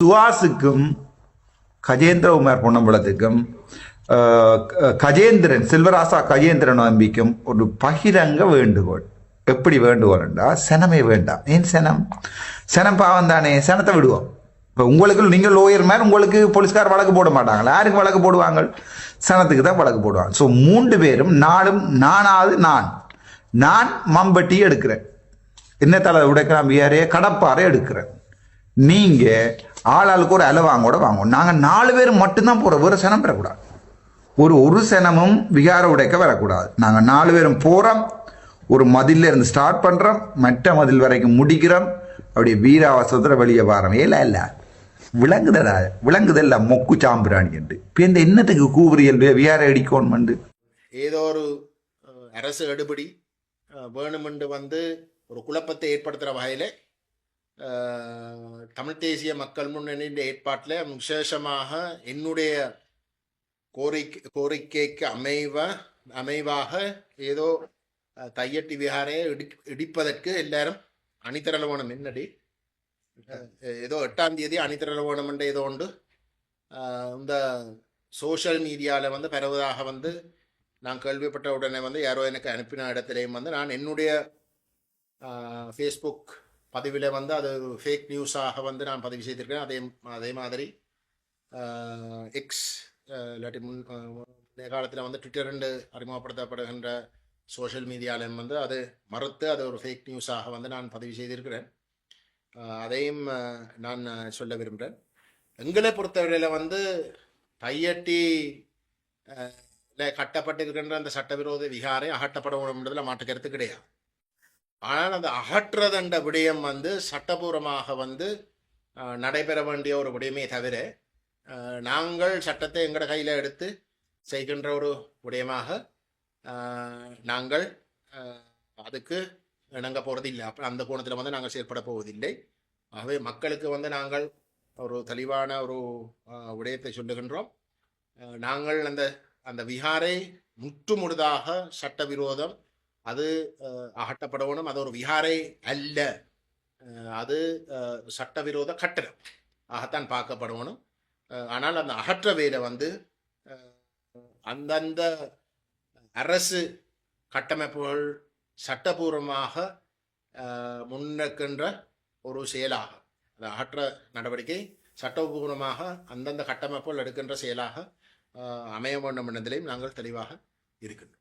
சுவாசுக்கும் கஜேந்திரகுமார் பொன்னம்பலத்துக்கும் கஜேந்திரன் செல்வராசா கஜேந்திரன் நம்பிக்கும் ஒரு பகிரங்க வேண்டுகோள். எப்படி வேண்டுகோள் என்றால் சனமே வேண்டாம். ஏன் சனம்? சனம் பாவம் தானே சனத்தை விடுவோம். இப்போ உங்களுக்கு நீங்கள் லோயர் மாதிரி உங்களுக்கு போலீஸ்கார் வழக்கு போட மாட்டாங்களா? யாருக்கு வழக்கு போடுவாங்க? சனத்துக்கு தான் வழக்கு போடுவாங்க. ஸோ மூன்று பேரும் நானும் நானாவது நான். நான் மம்பட்டி எடுக்கிறேன். என்ன தலை உடைக்கலாம் வியாரே கடப்பாறை எடுக்கிறேன். நீங்கள் ஆள் ஆளாளுக்கு ஒரு அலை வாங்க கூட வாங்குவோம். நாங்கள் நாலு பேர் மட்டும்தான் போகிறோம் வேறு சனம் பெறக்கூடாது. ஒரு ஒரு சனமும் விகார உடைக்க வரக்கூடாது. நாங்கள் நாலு பேரும் போகிறோம் ஒரு மதில்ல இருந்து ஸ்டார்ட் பண்ணுறோம் மற்ற மதில் வரைக்கும் முடிக்கிறோம். அப்படியே வீராவசத்துல வெளியே வாரம். ஏல இல்லை விளங்குதடா. விளங்குதல்ல மொக்கு சாம்பிராணி என்று. இப்போ இந்த என்னத்துக்கு கூவுரியல் விகார அடிக்கோன்மெண்டு ஏதோ ஒரு அரசு எடுபடி வேணுமென்று வந்து ஒரு குழப்பத்தை ஏற்படுத்துகிற வகையில் தமிழ் தேசிய மக்கள் முன்னணியின் ஏற்பாட்டில் விசேஷமாக என்னுடைய கோரிக்கை கோரிக்கைக்கு அமைவ அமைவாக ஏதோ தையட்டி விஹாரையை இடி இடிப்பதற்கு எல்லாரும் அணிதிரளவோணம் என்னடி? ஏதோ எட்டாம் தேதி அணிதிரளவோணம் என்ற ஏதோ உண்டு. இந்த சோஷியல் மீடியாவில் வந்து பரவதாக வந்து நான் கேள்விப்பட்ட உடனே வந்து யாரோ எனக்கு அனுப்பின இடத்துலையும் வந்து நான் என்னுடைய ஃபேஸ்புக் பதிவில் வந்து அது ஃபேக் நியூஸாக வந்து நான் பதிவு செய்திருக்கிறேன். அதே அதே மாதிரி எக்ஸ் இல்லாட்டி முன் காலத்தில் வந்து ட்விட்டர் என்று அறிமுகப்படுத்தப்படுகின்ற சோஷியல் மீடியாலையும் வந்து அது மறுத்து அது ஒரு ஃபேக் நியூஸாக வந்து நான் பதிவு செய்திருக்கிறேன். அதையும் நான் சொல்ல விரும்புகிறேன். எங்களை பொறுத்தவரையில் வந்து தையட்டி கட்டப்பட்டிருக்கின்ற அந்த சட்டவிரோத விகாரை அகட்டப்பட வேண்டும்ன்றதுல மாற்று கருத்து கிடையாது. ஆனால் அந்த அகற்றதண்ட விடயம் வந்து சட்டபூர்வமாக வந்து நடைபெற வேண்டிய ஒரு விடயமே தவிர நாங்கள் சட்டத்தை எங்கட கையில் எடுத்து செய்கின்ற ஒரு விடயமாக நாங்கள் அதுக்கு இணங்க போகிறதில்லை அப்போ அந்த கோணத்தில் வந்து நாங்கள் செயற்பட போவதில்லை. ஆகவே மக்களுக்கு வந்து நாங்கள் ஒரு தெளிவான ஒரு விடயத்தை சொல்லுகின்றோம். நாங்கள் அந்த அந்த விகாரை முற்றுமுழுதாக சட்டவிரோதம் அது அஹ், அது ஒரு விஹாரே அல்ல. அது சட்டவிரோத கட்டடம். ஆகத்தான் பார்க்கப்படணும். ஆனால் அந்த அகற்ற வேலை வந்து அந்தந்த அரசு கட்டமைப்புகள் சட்டபூர்வமாக முன்னெடுக்கின்ற ஒரு செயலாகும். அந்த அகற்ற நடவடிக்கை சட்டபூர்வமாக அந்தந்த கட்டமைப்புகள் எடுக்கின்ற செயலாக அமைய வேண்டும் என்பதிலையும் நாங்கள் தெளிவாக இருக்கின்றோம்.